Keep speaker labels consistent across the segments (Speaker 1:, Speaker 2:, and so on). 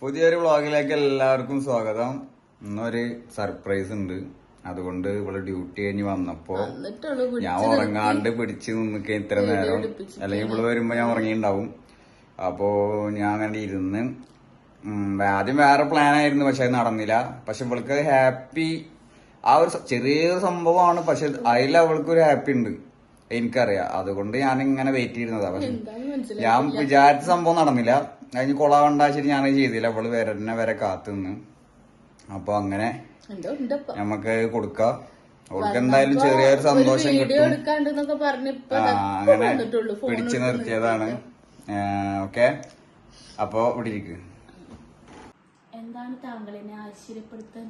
Speaker 1: പുതിയൊരു വ്ളോഗിലേക്ക് എല്ലാവർക്കും സ്വാഗതം. ഇന്നൊരു സർപ്രൈസ് ഉണ്ട്. അതുകൊണ്ട് ഇവിടെ ഡ്യൂട്ടി കഴിഞ്ഞ് വന്നപ്പോ ഞാൻ ഉറങ്ങാണ്ട് പിടിച്ച് നിന്നിക്ക ഇത്ര നേരം. അല്ലെങ്കിൽ ഇവിടെ വരുമ്പോ ഞാൻ ഉറങ്ങിണ്ടാവും. അപ്പോ ഞാൻ അങ്ങനെ ഇരുന്ന് ആദ്യം വേറെ പ്ലാൻ ആയിരുന്നു പക്ഷെ അത് നടന്നില്ല. പക്ഷെ ഇവൾക്ക് ഹാപ്പി ആ ഒരു ചെറിയൊരു സംഭവമാണ്. പക്ഷെ അതിൽ അവൾക്ക് ഒരു ഹാപ്പി ഉണ്ട്. എനിക്കറിയാം. അതുകൊണ്ട് ഞാൻ ഇങ്ങനെ വെയിറ്റ് ചെയ്യുന്നതാ പക്ഷെ ഞാൻ വിചാരിച്ച സംഭവം നടന്നില്ല. കഴിഞ്ഞ് ശരി ഞാൻ ചെയ്തില്ല. അവൾ വരനെ വരെ കാത്തു നിന്ന് അപ്പൊ അങ്ങനെ നമുക്ക് കൊടുക്കാം. അവൾക്ക് എന്തായാലും ചെറിയൊരു സന്തോഷം കിട്ടും. അങ്ങനെ
Speaker 2: ഫോൺ
Speaker 1: പിടിച്ചു നിർത്തിയതാണ്. ഓക്കെ. അപ്പൊ ഇവിടെ ഇരിക്ക്.
Speaker 2: എന്താണ് ആശ്ചര്യപ്പെടുത്താൻ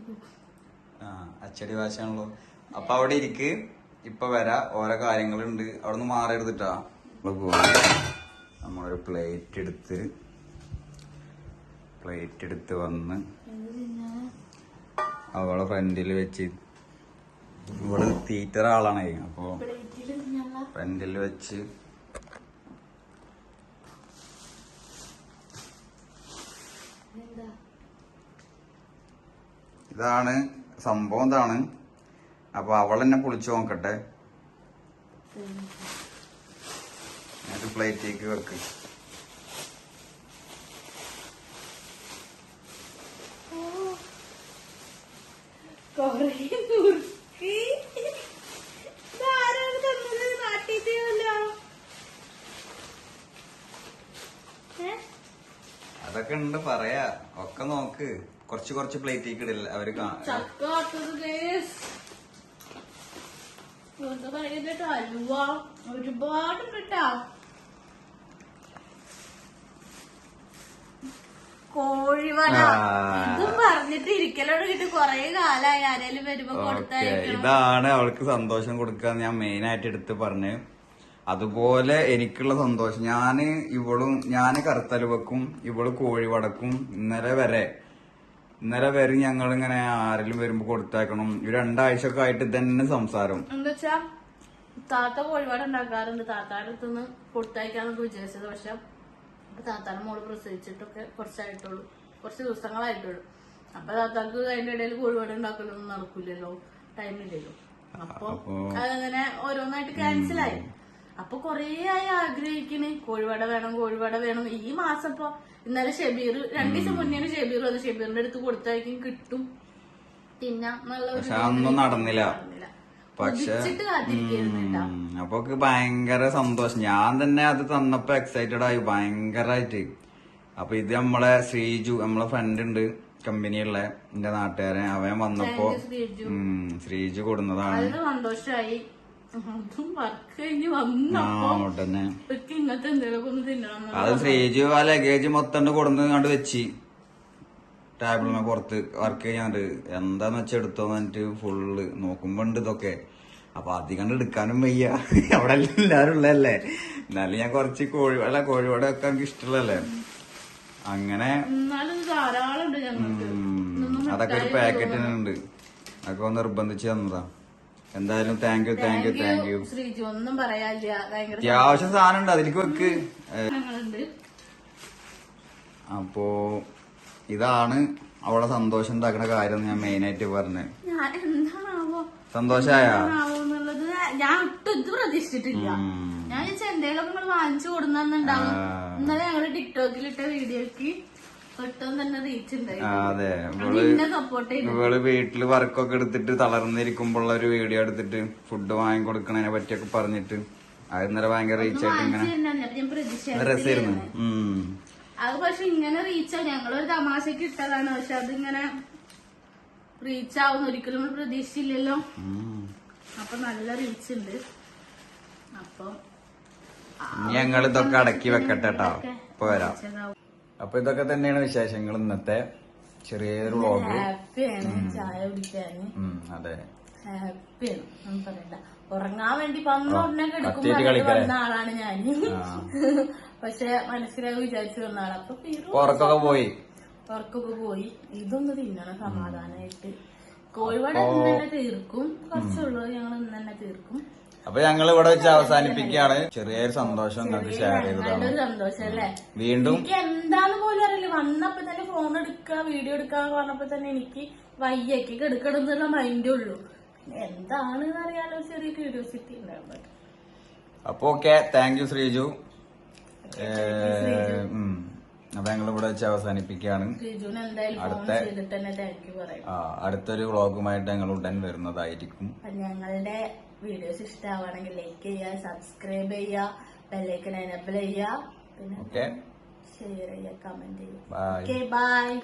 Speaker 1: ആ അച്ചടി ഭാഷയാണല്ലോ. അപ്പൊ അവിടെ ഇരിക്ക്. ഇപ്പൊ വരാ. ഓരോ കാര്യങ്ങളുണ്ട്. അവിടെ നിന്ന് മാറി എടുത്തിട്ടാ. നമ്മളൊരു പ്ലേറ്റ് എടുത്ത് പ്ലേറ്റ് എടുത്ത് വന്ന് അവളെ ഫ്രണ്ടിൽ വെച്ച് ഇവിടെ തീറ്റർ ആളാണ് അപ്പൊ
Speaker 2: പ്ലേറ്റിൽ ഞങ്ങൾ
Speaker 1: ഫ്രണ്ടിൽ വെച്ച് ഇതാണ് സംഭവം ഇതാണ്. അപ്പൊ അവൾ എന്നെ പൊളിച്ചു നോക്കട്ടെ എന്നിട്ട് പ്ലേറ്റിലേക്ക് വെക്ക്.
Speaker 2: കൊറേ നുറുക്കി ഇതാരാണ് തന്നത്
Speaker 1: അതൊക്കെ ഉണ്ട് പറയാ. ഒക്കെ നോക്ക്. കുറച്ച് കുറച്ച് പ്ലേറ്റിലേക്ക് ഇടില്ല അവർ
Speaker 2: ചക്ക. എന്താ പറയുന്നത് അലുവ. ഒരുപാടുണ്ട് കേട്ടാ. കോഴിവട
Speaker 1: ആ.
Speaker 2: ഇതും പറഞ്ഞിട്ട് ഇരിക്കലോട് കിട്ടി. കൊറേ കാലായി ആരേലും വരുമ്പോ
Speaker 1: ഓക്കെ ഇതാണ് അവൾക്ക് സന്തോഷം കൊടുക്കാൻ ഞാൻ മെയിൻ ആയിട്ട് എടുത്ത് പറഞ്ഞ്. അതുപോലെ എനിക്കുള്ള സന്തോഷം. ഞാൻ ഇവളും ഞാൻ കറുത്തലുവക്കും ഇവൾ കോഴിവടക്കും ഇന്നലെ വരെ. ഇന്നലെ വരെ ഞങ്ങൾ ഇങ്ങനെ ആരെങ്കിലും വരുമ്പോ കൊടുത്തേക്കണം ഒരു രണ്ടാഴ്ച ഒക്കെ ആയിട്ട് തന്നെ സംസാരം.
Speaker 2: എന്താ വെച്ചാ താത്ത കോഴിവട ഉണ്ടാക്കാറുണ്ട്. താത്താടെ അടുത്തുനിന്ന് കൊടുത്തയക്കാന്നൊക്കെ വിചാരിച്ചത്. പക്ഷെ താത്താടെ മോൾ പ്രസവിച്ചിട്ടൊക്കെ കുറച്ചായിട്ടുള്ളൂ. കുറച്ച് ദിവസങ്ങളായിട്ടുള്ളൂ. അപ്പൊ താത്താക്ക് അതിന്റെ ഇടയിൽ കോഴിവട ഉണ്ടാക്കലൊന്നും നടക്കില്ലല്ലോ. ടൈമില്ലല്ലോ അപ്പൊ അതങ്ങനെ ഓരോന്നായിട്ട് ക്യാൻസലായി അപ്പൊ കൊറേ ആയി ആഗ്രഹിക്കണ്. കോഴിവട വേണം കോഴിവട വേണം. ഈ മാസം ഇപ്പൊ ഇന്നലെ ഷെബീർ രണ്ടു ദിവസം മുന്നേ ഷെബീർ വന്നു. ഷെബീറിന്റെ അടുത്ത് കൊടുത്തായിരിക്കും കിട്ടും. പിന്നെ നല്ല
Speaker 1: നടന്നില്ല. പക്ഷെ അപ്പൊ ഭയങ്കര സന്തോഷം. ഞാൻ തന്നെ അത് തന്നപ്പോ എക്സൈറ്റഡ് ആയി ഭയങ്കരമായിട്ട് അപ്പൊ ഇത് നമ്മളെ ശ്രീജു നമ്മളെ ഫ്രണ്ട് ഉണ്ട് കമ്പനിയുള്ള എന്റെ നാട്ടുകാരൻ. അവൻ വന്നപ്പോ
Speaker 2: ശ്രീജു.
Speaker 1: കൊടുന്നതാണ്.
Speaker 2: സന്തോഷായി. അത്
Speaker 1: ശ്രീജു ആ ലഗേജ് മൊത്തം കൊടുന്ന് കണ്ട് വെച്ച്. ടേബിളിനെ പുറത്ത് വർക്ക് ചെയ്യാണ്ട് എന്താന്ന് വെച്ചാൽ എടുത്തോന്ന് പറഞ്ഞിട്ട് ഫുള്ള് നോക്കുമ്പോ ഉണ്ട് ഇതൊക്കെ. അപ്പൊ അധികം എടുക്കാനും വയ്യ. അവിടെ എല്ലാരും ഉള്ളതല്ലേ? എന്നാലും ഞാൻ കുറച്ച് കോഴിവട കോഴിവട ഒക്കെ എനിക്ക് ഇഷ്ടമുള്ളല്ലേ അങ്ങനെ അതൊക്കെ ഒരു പാക്കറ്റിനുണ്ട് അതൊക്കെ ഒന്ന് നിർബന്ധിച്ച് തന്നതാ. എന്തായാലും thank you thank you thank you
Speaker 2: ഒന്നും പറയാനില്ല. ഭയങ്കര
Speaker 1: അത്യാവശ്യം സാധനം ഉണ്ട് അതിലേക്ക് വെക്ക്. അപ്പോ ഇതാണ് അവളെ സന്തോഷം ഉണ്ടാക്കുന്ന കാര്യം ഞാൻ മെയിൻ ആയിട്ട് പറഞ്ഞത് സന്തോഷായ?
Speaker 2: ഞാൻ ഒട്ടും ഇത് പ്രതീക്ഷിച്ചിട്ടില്ല. ഞാൻ വിചാരിച്ച എന്തെങ്കിലും നിങ്ങൾ വാങ്ങിച്ചു കൊടുന്നുണ്ടാവും ഇന്നലെ ഞങ്ങൾ ടിക്ടോക്കിലിട്ട വീഡിയോക്ക്
Speaker 1: അതെ. ഇവൾ വീട്ടിൽ വർക്കൊക്കെ എടുത്തിട്ട് തളർന്നിരിക്കുമ്പോഴുള്ള ഒരു വീഡിയോ എടുത്തിട്ട് ഫുഡ് വാങ്ങി കൊടുക്കണതിനെ പറ്റിയൊക്കെ പറഞ്ഞിട്ട്. അത് ഇന്നലെ ഭയങ്കര റീച്ച് ആയിട്ട് ഇങ്ങനെ രസമായിരുന്നു. ഉം.
Speaker 2: അത് പക്ഷെ ഇങ്ങനെ റീച്ച് ഞങ്ങളൊരു തമാശക്ക് ഇട്ടതാണ്. പക്ഷെ അതിങ്ങനെ റീച്ച് ആവുന്ന ഒരിക്കലും നമ്മൾ പ്രതീക്ഷിച്ചില്ലല്ലോ. അപ്പൊ നല്ല റീച്ച് ഉണ്ട്. അപ്പൊ
Speaker 1: ഞങ്ങൾ ഇതൊക്കെ അടക്കി വെക്കട്ടെ കേട്ടോ വരാം. അപ്പൊ ഇതൊക്കെ തന്നെയാണ് വിശേഷങ്ങൾ ഇന്നത്തെ ചെറിയൊരു വ്ളോഗ്
Speaker 2: ചായ കുടിക്കാന്.
Speaker 1: അതെ.
Speaker 2: ഹാപ്പിയാണ് ഒന്നും പറയണ്ട. ഉറങ്ങാൻ വേണ്ടി കിടക്കുമ്പോൾ
Speaker 1: കളിക്കലേ?
Speaker 2: ആളാണ് ഞാൻ. പക്ഷെ മനസ്സിലായി വിചാരിച്ചു വന്ന ആളാ അപ്പൊ
Speaker 1: ഉറക്കൊക്കെ പോയി.
Speaker 2: ഉറക്കൊക്കെ പോയി. ഇതൊന്ന് തിന്നണം സമാധാനായിട്ട്. കോഴിവട ഇന്ന് തന്നെ തീർക്കും. കുറച്ചുള്ളത് ഞങ്ങൾ ഇന്ന് തന്നെ തീർക്കും.
Speaker 1: അപ്പൊ ഞങ്ങൾ ഇവിടെ വെച്ച് അവസാനിപ്പിക്കുകയാണ്. ചെറിയൊരു സന്തോഷം നിങ്ങൾക്ക് ഷെയർ ചെയ്തതാണ്
Speaker 2: നല്ലൊരു സന്തോഷം അല്ലേ?
Speaker 1: വീണ്ടും.
Speaker 2: എനിക്ക് എന്താന്ന് പോലും അറിയില്ല. വന്നപ്പോ തന്നെ ഫോൺ എടുക്കുക വീഡിയോ എടുക്കുക പറഞ്ഞപ്പോ തന്നെ എനിക്ക് വയ്യക്ക് കെടുക്കണമെന്നുള്ള മൈൻഡേ ഉള്ളൂ. എന്താണ് അറിയാലോ ചെറിയ ക്യൂരിയോസിറ്റി ഉണ്ടായിരുന്നത്
Speaker 1: അപ്പൊ ഓക്കെ താങ്ക് യു ശ്രീജു. അപ്പൊ ഞങ്ങൾ ഇവിടെ വെച്ച് അവസാനിപ്പിക്കുകയാണ്. അടുത്ത- അടുത്തൊരു വ്ളോഗുമായിട്ട് ഞങ്ങൾ ഉടൻ വരുന്നതായിരിക്കും.
Speaker 2: ഞങ്ങളുടെ വീഡിയോസ് ഇഷ്ടമാണെങ്കിൽ ലൈക്ക് ചെയ്യുക സബ്സ്ക്രൈബ് ചെയ്യുക ബെല്ലൈക്കൻ എനബിൾ ചെയ്യുക. പിന്നെ
Speaker 1: ഓക്കെ
Speaker 2: ഷെയർ ചെയ്യുക കമന്റ് ചെയ്യുക. ബൈ